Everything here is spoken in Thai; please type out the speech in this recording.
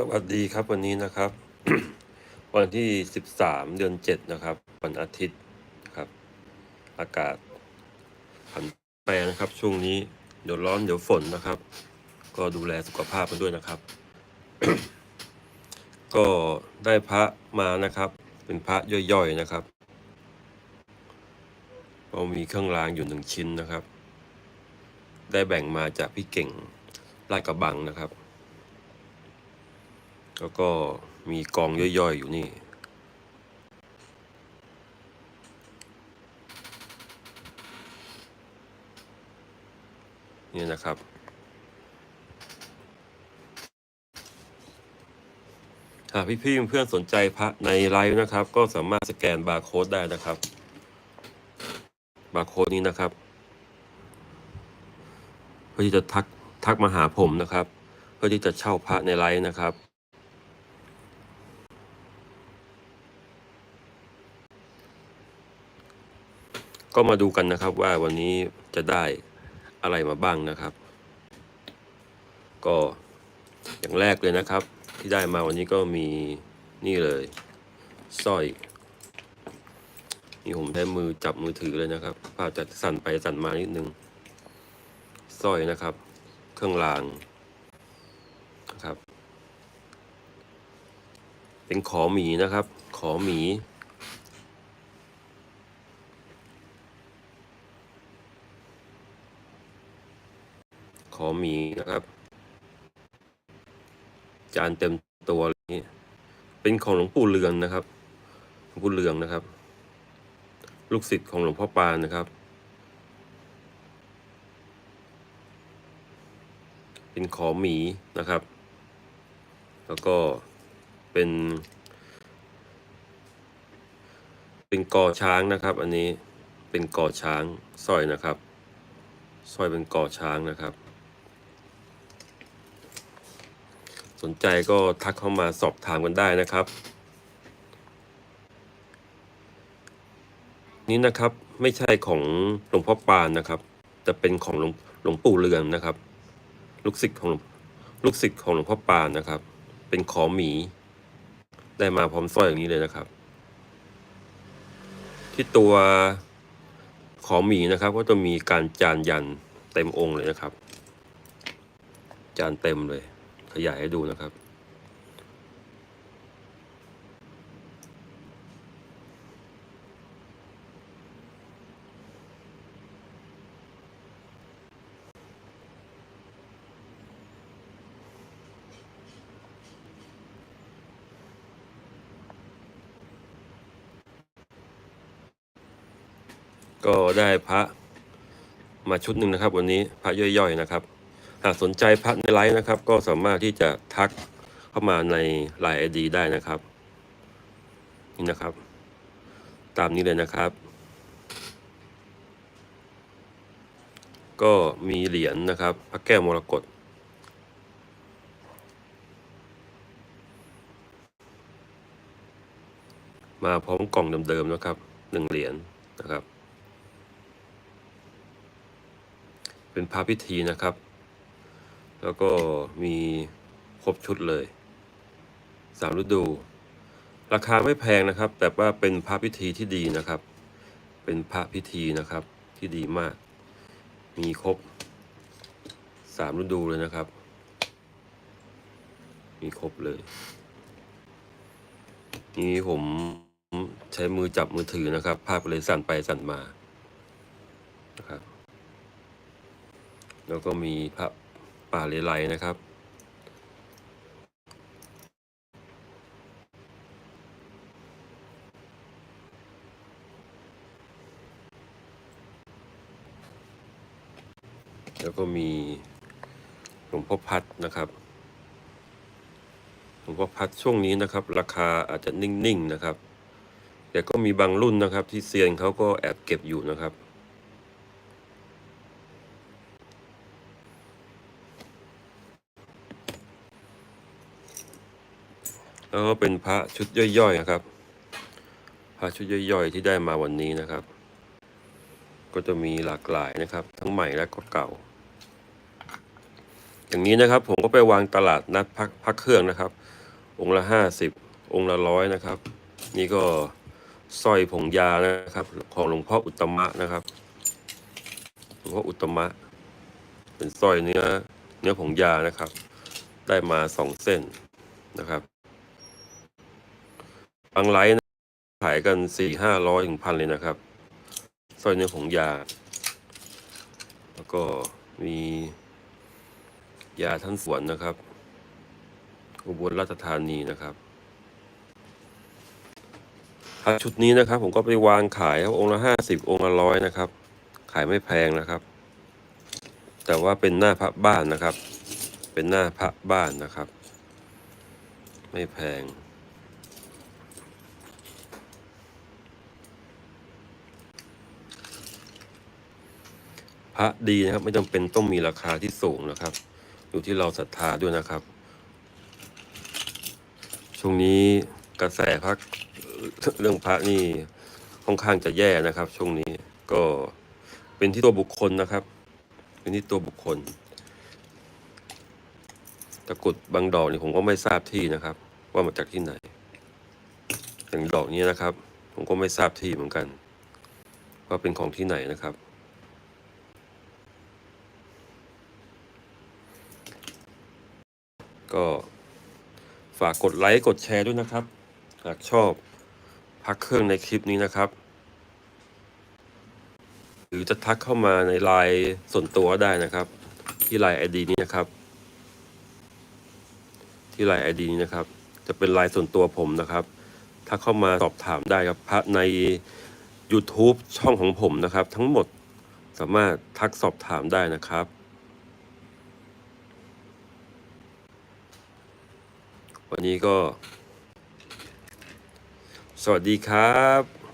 สวัสดีครับวันนี้นะครับ วันที่ 13 เดือน 7 นะครับ วันอาทิตย์ครับ อากาศผันแปรนะครับ ช่วงนี้เดี๋ยวร้อนเดี๋ยวฝนนะครับ ก็ดูแลสุขภาพกันด้วยนะครับ ก็ได้พระมานะครับ เป็นพระย่อยๆนะครับก็มีเครื่องรางอยู่หนึ่งชิ้นนะครับ ได้แบ่งมาจากพี่เก่งลาดกระบังนะครับ แล้วก็มีกองย่อยๆอยู่นี่ นี่นะครับหากพี่ๆเพื่อนสนใจพระในไลฟ์นะครับ ก็สามารถสแกนบาร์โค้ดได้นะครับ บาร์โค้ดนี้นะครับเพื่อที่จะทักทักมาหาผมนะครับ เพื่อที่จะเช่าพระในไลฟ์นะครับ ก็มาดูกันนะครับว่าวันนี้จะได้อะไรมาบ้างนะครับ ก็อย่างแรกเลยนะครับ ที่ได้มาวันนี้ก็มีนี่เลยสร้อยนี่ผมใช้มือจับมือถือเลยนะครับภาพจะสั่นไปสั่นมานิดนึงสร้อยนะครับ เครื่องรางนะครับ เป็นขอหมีนะครับ ขอหมี ขอหมีนะครับ จานเต็มตัวนี่เป็นของหลวงปู่เรืองนะครับ หลวงปู่เรืองนะครับ ลูกศิษย์ของหลวงพ่อปานนะครับ เป็นขอหมีนะครับ แล้วก็เป็น เป็นกอช้างนะครับ อันนี้เป็นกอช้างสร้อยนะครับสร้อยเป็นกอช้างนะครับ สนใจก็ทักเข้ามาสอบถามกันได้นะครับ นี่นะครับไม่ใช่ของหลวงพ่อปานนะครับ แต่เป็นของหลวงหลวงปู่เรืองนะครับ ลูกศิษย์ของหลวงลูกศิษย์ของหลวงพ่อปานนะครับ เป็นขอหมี ได้มาพร้อมสร้อยอย่างนี้เลยนะครับ ที่ตัวขอหมีนะครับ ก็จะมีการจานยันเต็มองค์เลยนะครับ จานเต็มเลย ขยายให้ดูนะครับ ก็ได้พระมาชุดหนึ่งนะครับ วันนี้พระย่อยๆนะครับากสนใจพระในไลฟ์นะครับ ก็สามารถที่จะทักเข้ามาในไลน์ไอดีได้นะครับ นี่นะครับ ตามนี้เลยนะครับ ก็มีเหรียญนะครับ พระแก้วมรกตมาพร้อมกล่องเดิมๆนะครับหนึ่งเหรียญนะครับ เป็นพระพิธีนะครับ แล้วก็มีครบชุดเลยสามฤดู ราคาไม่แพงนะครับ แต่ว่าเป็นพระพิธีที่ดีนะครับ เป็นพระพิธีนะครับที่ดีมาก มีครบสามฤดูเลยนะครับ มีครบเลย นี่ผมใช้มือจับมือถือนะครับ ภาพเลยสั่นไปสั่นมานะครับ แล้วก็มีพระ ป่าเลไลนะครับ แล้วก็มีหลวงพ่อพัดนะครับหลวงพ่อพัดช่วงนี้นะครับ ราคาอาจจะนิ่งๆนะครับ แต่ก็มีบางรุ่นนะครับที่เซียนเขาก็แอบเก็บอยู่นะครับ แล้วก็เป็นพระชุดย่อยๆนะครับ พระชุดย่อยๆที่ได้มาวันนี้นะครับ ก็จะมีหลากหลายนะครับ ทั้งใหม่และก็เก่า อย่างนี้นะครับผมก็ไปวางตลาดนัดพักพักเครื่องนะครับ องค์ละห้าสิบองค์ละร้อยนะครับ นี่ก็สร้อยผงยานะครับ ของหลวงพ่ออุตมะนะครับหลวงพ่ออุตมะ เป็นสร้อยเนื้อเนื้อผงยานะครับ ได้มาสองเส้นนะครับ บางไลท์นะขายกันสี่ห้าร้อยถึงพันเลยนะครับสร้อยเนื้อผงยา แล้วก็มียาท่านสวนนะครับ อุบลราชธานีนะครับชุดนี้นะครับ ผมก็ไปวางขายครับองค์ละห้าสิบองค์ละร้อยนะครับ ขายไม่แพงนะครับ แต่ว่าเป็นหน้าพระบ้านนะครับ เป็นหน้าพระบ้านนะครับ ไม่แพง พระดีนะครับ ไม่จำเป็นต้องมีราคาที่สูงนะครับ อยู่ที่เราศรัทธาด้วยนะครับ ช่วงนี้กระแสพักเรื่องพระนี่ค่อนข้างจะแย่นะครับ ช่วงนี้ก็เป็นที่ตัวบุคคลนะครับ เป็นที่ตัวบุคคลตะกรุดบางดอกนี่ผมก็ไม่ทราบที่นะครับ ว่ามาจากที่ไหน อย่างดอกนี้นะครับ ผมก็ไม่ทราบที่เหมือนกัน ว่าเป็นของที่ไหนนะครับ ก็ฝากกดไลค์กดแชร์ด้วยนะครับ หากชอบพักเครื่องในคลิปนี้นะครับ หรือจะทักเข้ามาในไลน์ส่วนตัวได้นะครับ ที่ไลน์ไอดีนี้นะครับ ที่ไลน์ไอดีนี้นะครับ จะเป็นไลน์ส่วนตัวผมนะครับถ้าเข้ามาสอบถามได้ครับพระใน YouTube ช่องของผมนะครับ ทั้งหมดสามารถทักสอบถามได้นะครับ วันนี้ก็ สวัสดีครับ